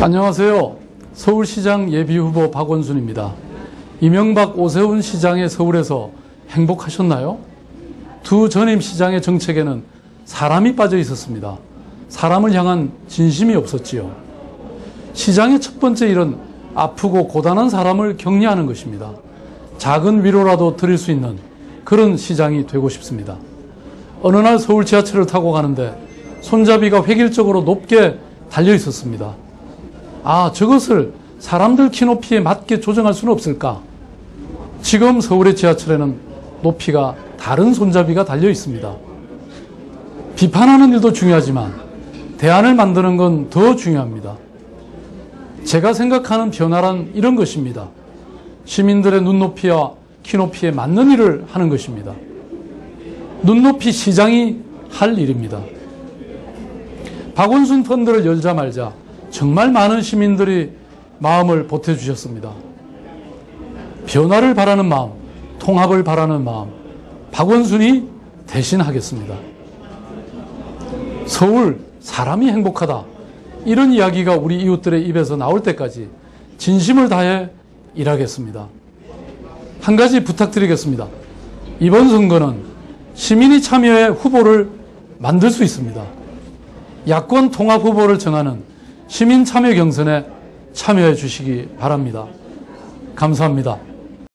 안녕하세요. 서울시장 예비후보 박원순입니다. 이명박 오세훈 시장의 서울에서 행복하셨나요? 두 전임 시장의 정책에는 사람이 빠져 있었습니다. 사람을 향한 진심이 없었지요. 시장의 첫 번째 일은 아프고 고단한 사람을 격려하는 것입니다. 작은 위로라도 드릴 수 있는 그런 시장이 되고 싶습니다. 어느 날 서울 지하철을 타고 가는데 손잡이가 획일적으로 높게 달려 있었습니다. 아, 저것을 사람들 키 높이에 맞게 조정할 수는 없을까? 지금 서울의 지하철에는 높이가 다른 손잡이가 달려 있습니다. 비판하는 일도 중요하지만 대안을 만드는 건 더 중요합니다. 제가 생각하는 변화란 이런 것입니다. 시민들의 눈높이와 키높이에 맞는 일을 하는 것입니다. 눈높이 시장이 할 일입니다. 박원순 펀드를 열자 말자 정말 많은 시민들이 마음을 보태주셨습니다. 변화를 바라는 마음, 통합을 바라는 마음, 박원순이 대신하겠습니다. 서울, 사람이 행복하다. 이런 이야기가 우리 이웃들의 입에서 나올 때까지 진심을 다해 일하겠습니다. 한 가지 부탁드리겠습니다. 이번 선거는 시민이 참여해 후보를 만들 수 있습니다. 야권 통합 후보를 정하는 시민 참여 경선에 참여해 주시기 바랍니다. 감사합니다.